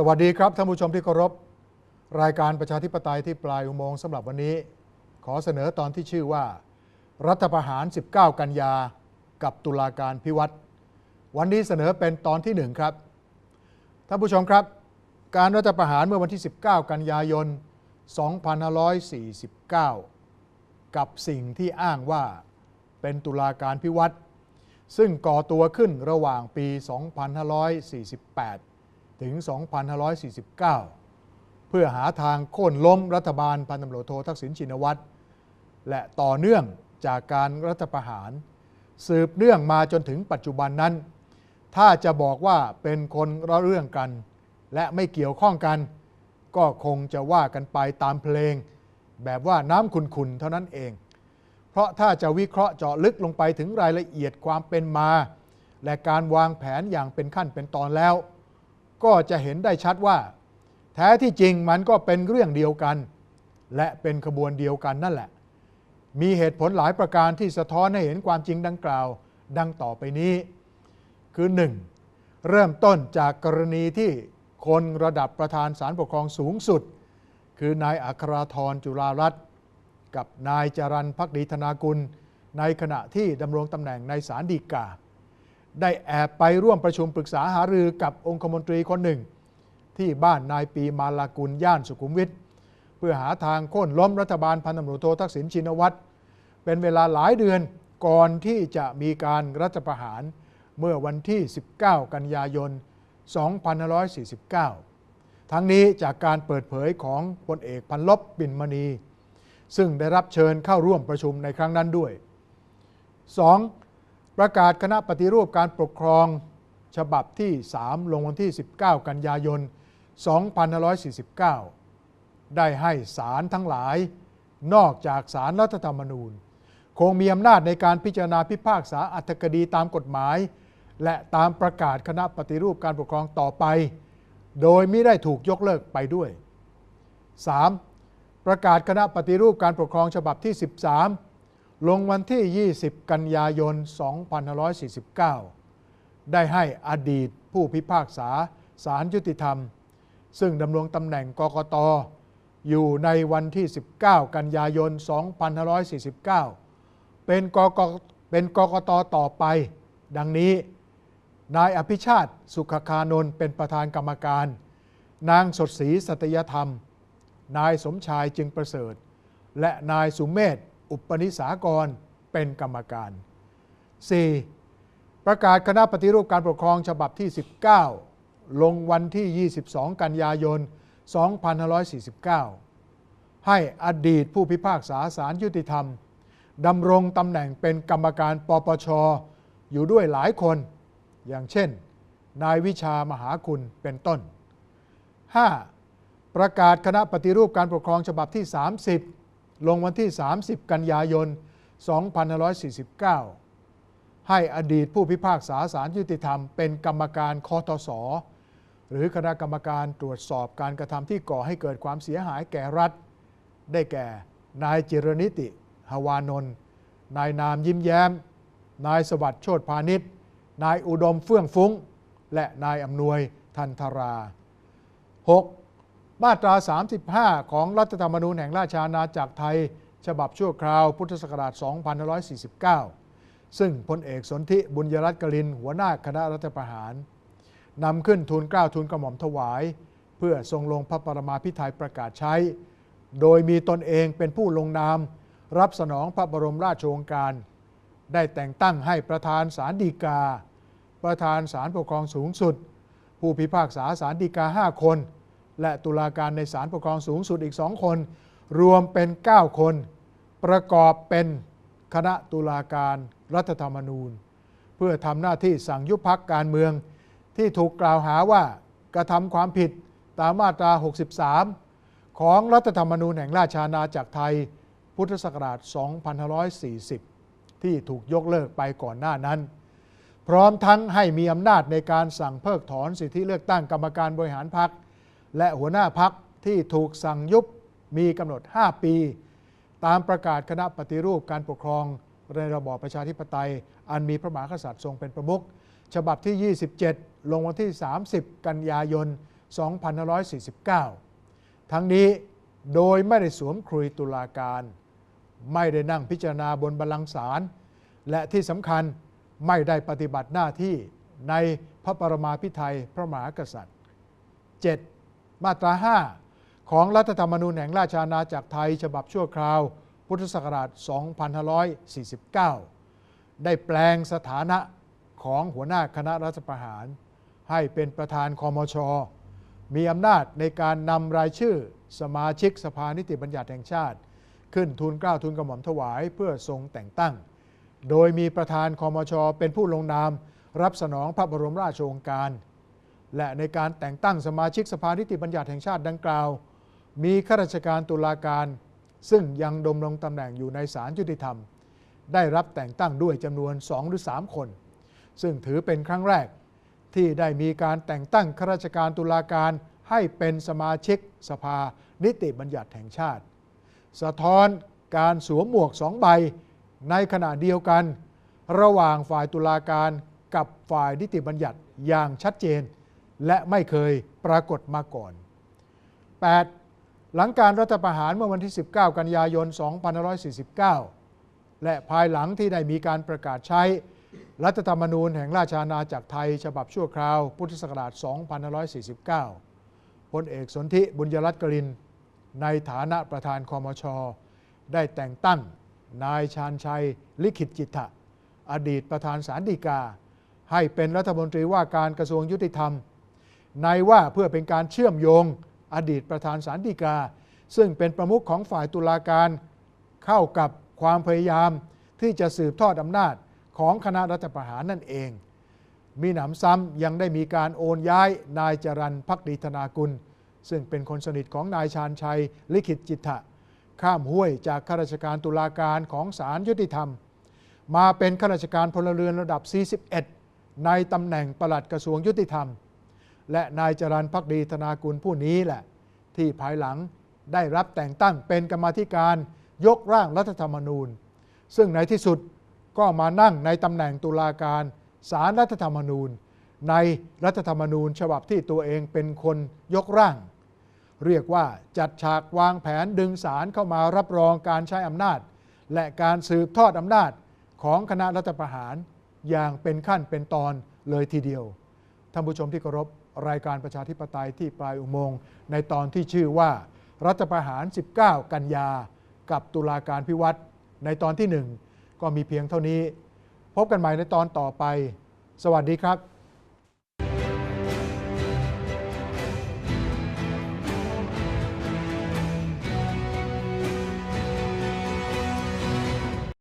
สวัสดีครับท่านผู้ชมที่เคารพ รายการประชาธิปไตยที่ปลายอุโมงค์สำหรับวันนี้ ขอเสนอตอนที่ชื่อว่า รัฐประหาร 19 กันยา กับตุลาการพิวัตรวันนี้เสนอเป็นตอนที่หนึ่งครับ ท่านผู้ชมครับ การรัฐประหารเมื่อวันที่ 19 กันยายน 2549 กับสิ่งที่อ้างว่าเป็นตุลาการพิวัตรซึ่งก่อตัวขึ้นระหว่างปี 2548 ถึง 2549 เพื่อหาทางโค่นล้มรัฐบาลพันตำรวจโททักษิณชินวัตร และต่อเนื่องจากการรัฐประหาร สืบเนื่องมาจนถึงปัจจุบันนั้น ถ้าจะบอกว่าเป็นคนละเรื่องกัน และไม่เกี่ยวข้องกัน ก็คงจะว่ากันไปตามเพลง แบบว่าน้ำขุนๆเท่านั้นเอง เพราะถ้าจะวิเคราะห์เจาะลึกลงไปถึงรายละเอียดความเป็นมา และการวางแผนอย่างเป็นขั้นเป็นตอนแล้ว ก็จะเห็นได้ชัดว่า แท้ที่จริงมันก็เป็นเรื่องเดียวกัน และเป็นขบวนเดียวกันนั่นแหละ มีเหตุผลหลายประการที่สะท้อนให้เห็นความจริงดังกล่าว ดังต่อไปนี้ คือ 1. เริ่มต้นจากกรณีที่คนระดับประธานศาลปกครองสูงสุด คือนายอัคราธรจุฬารัตน์กับนายจรันพักดีธนากุล ในขณะที่ดำรงตำแหน่งในศาลฎีกา ได้แอบไปร่วมประชุมปรึกษาหารือกับองคมนตรีคนหนึ่ง ที่บ้านนายปีมาลากุลย่านสุขุมวิทเพื่อหาทางโค่นล้มรัฐบาลพันตำรวจโททักษิณชินวัตรเป็นเวลาหลายเดือนก่อนที่จะมีการรัฐประหารเมื่อวันที่ 19 กันยายน 2549 ทั้งนี้จากการเปิดเผยของพลเอกพันลบปิ่นมณี ซึ่งได้รับเชิญเข้าร่วมประชุมในครั้งนั้นด้วย 2. ประกาศคณะปฏิรูปการปกครองฉบับที่ 3 ลงวันที่ 19 กันยายน 2549 ได้ให้ศาลทั้งหลาย นอกจากศาลรัฐธรรมนูญ คงมีอำนาจในการพิจารณาพิพากษาอัตคดีตามกฎหมาย และตามประกาศคณะปฏิรูปการปกครองต่อไป โดยไม่ได้ถูกยกเลิกไปด้วย 3. ประกาศคณะปฏิรูปการปกครองฉบับที่ 13 ลงวันที่ 20 กันยายน 2549 ได้ให้อดีตผู้พิพากษาศาลยุติธรรม ซึ่งดำรงตำแหน่งกกตอยู่ในวันที่ 19 กันยายน 2549 เป็นกกเป็นกกตต่อไป ดังนี้ นายอภิชาติสุขคานนท์เป็นประธานกรรมการ นางสดศรีสัตยธรรม นายสมชายจึงประเสริฐ และนายสุเมธ อุปนิสากรเป็นกรรมการ 4. ประกาศคณะปฏิรูปการปกครองฉบับที่ 19 ลงวันที่ 22 กันยายน 2549 ให้อดีตผู้พิพากษาศาลยุติธรรมดำรงตำแหน่งเป็นกรรมการปปชอยู่ด้วยหลายคน อย่างเช่น นายวิชามหาคุณเป็นต้น 5. ประกาศคณะปฏิรูปการปกครองฉบับที่ 30 ลงวันที่ 30 กันยายน 2549 ให้อดีตผู้พิพากษาศาลยุติธรรม เป็นกรรมการคอทศหรือคณะกรรมการตรวจสอบการกระทำที่ก่อให้เกิดความเสียหายแก่รัฐ ได้แก่ นายจิรนิติ หวานนท์นายนามยิ้มแย้ม นายสวัสดิ์โชติพาณิชย์ นายอุดมเฟื่องฟุ้ง และนายอำนวยทันธรา 6. มาตรา 35 ของรัฐธรรมนูญแห่งราชอาณาจักรไทย ฉบับชั่วคราวพุทธศักราช 2549 ซึ่งพลเอกสนธิบุญยรัตน์กลินหัวหน้าคณะรัฐประหารนำขึ้นทูลเกล้าทูลกระหม่อมถวาย เพื่อทรงลงพระปรมาภิไธยประกาศใช้ โดยมีตนเองเป็นผู้ลงนาม รับสนองพระบรมราชโองการ ได้แต่งตั้งให้ประธานศาลฎีกา ประธานศาลปกครองสูงสุด ผู้พิพากษาศาลฎีกา 5 คน และตุลาการในศาลปกครองสูงสุดอีกสองคน รวมเป็น 9 คน ประกอบเป็นคณะตุลาการรัฐธรรมนูญ เพื่อทำหน้าที่สั่งยุบพักการเมือง ที่ถูกกล่าวหาว่ากระทำความผิดตามมาตรา 63 ของรัฐธรรมนูญแห่งราชอาณาจักรไทย พุทธศักราช 2540 ที่ถูกยกเลิกไปก่อนหน้านั้น พร้อมทั้งให้มีอำนาจในการสั่งเพิกถอนสิทธิเลือกตั้งกรรมการบริหารพัก และหัวหน้าพักที่ถูกสั่งยุบมีกำหนด 5 ปี ตามประกาศคณะปฏิรูปการปกครองในระบอบประชาธิปไตย อันมีพระมหากษัตริย์ทรงเป็นประมุขฉบับที่ 27 ลงวันที่ 30 กันยายน 2549 ทั้งนี้โดยไม่ได้สวมครุยตุลาการ ไม่ได้นั่งพิจารณาบนบัลลังก์ศาลและที่สำคัญไม่ได้ปฏิบัติหน้าที่ในพระปรมาภิไธยพระมหากษัตริย์ 7. มาตรา 5 ของรัฐธรรมนูญแห่งราชอาณาจักรไทย ฉบับชั่วคราว พุทธศักราช 2549 ได้แปลงสถานะของหัวหน้าคณะรัฐประหาร ให้เป็นประธานคอมช มีอำนาจในการนำรายชื่อสมาชิกสภานิติบัญญัติแห่งชาติ ขึ้นทูลเกล้าทูลกระหม่อมถวายเพื่อทรงแต่งตั้ง โดยมีประธานคอมช เป็นผู้ลงนาม รับสนองพระบรมราชโองการ และในการแต่งตั้งสมาชิกสภานิติบัญญัติแห่งชาติดังกล่าว มีข้าราชการตุลาการ ซึ่งยังดำรงตำแหน่งอยู่ในศาลยุติธรรม ได้รับแต่งตั้งด้วยจำนวน 2 หรือ 3 คน ซึ่งถือเป็นครั้งแรก ที่ได้มีการแต่งตั้งข้าราชการตุลาการให้เป็นสมาชิกสภานิติบัญญัติแห่งชาติ สะท้อนการสวมหมวกสองใบ ในขณะเดียวกัน ระหว่างฝ่ายตุลาการกับฝ่ายนิติบัญญัติอย่างชัดเจน และไม่เคยปรากฏมาก่อน 8. หลังการรัฐประหารเมื่อวันที่ 19 กันยายน 2549 และภายหลังที่ได้มีการประกาศใช้ รัฐธรรมนูญแห่งราชอาณาจักรไทย ฉบับชั่วคราว พุทธศักราช 2549 พลเอกสนธิบุญยรัตน์กลิน ในฐานะประธานคอมช ได้แต่งตั้ง นายชาญชัย ลิขิตจิตตะอดีตประธานสารดีกา ให้เป็นรัฐมนตรีว่าการกระทรวงยุติธรรม ในว่าเพื่อเป็นการเชื่อมโยงอดีตประธานสารดีกา ซึ่งเป็นประมุขของฝ่ายตุลาการเข้ากับความพยายามที่จะสืบทอดอำนาจของคณะรัฐประหารนั่นเอง มีหนำซ้ำยังได้มีการโอนย้ายนายจรันพักดีธนากุล ซึ่งเป็นคนสนิทของนายชาญชัย ลิขิตจิตตะข้ามห้วยจากข้าราชการตุลาการของศาลยุติธรรม มาเป็นข้าราชการพลเรือนระดับ 41 ในตำแหน่งปลัดกระทรวงยุติธรรม และนายจรันพักดีธนากุลผู้นี้แหละ ที่ภายหลังได้รับแต่งตั้งเป็นกรรมธิการยกร่างรัฐธรรมนูญ ซึ่งในที่สุดก็มานั่งในตำแหน่งตุลาการสารรัฐธรรมนูญ ในรัฐธรรมนูญฉบับที่ตัวเองเป็นคนยกร่าง เรียกว่าจัดฉากวางแผนดึงสารเข้ามารับรองการใช้อำนาจ และการสืบทอดอำนาจของคณะรัฐประหารอย่างเป็นขั้นเป็นตอนเลยทีเดียวท่านผู้ชมที่เคารพ รายการประชาธิปไตยที่ปลายอุโมงค์ในตอนที่ชื่อว่า รัฐประหาร 19 กันยา กับตุลาการพิวัตรในตอนที่หนึ่งก็มีเพียงเท่านี้ พบกันใหม่ในตอนต่อไป สวัสดีครับ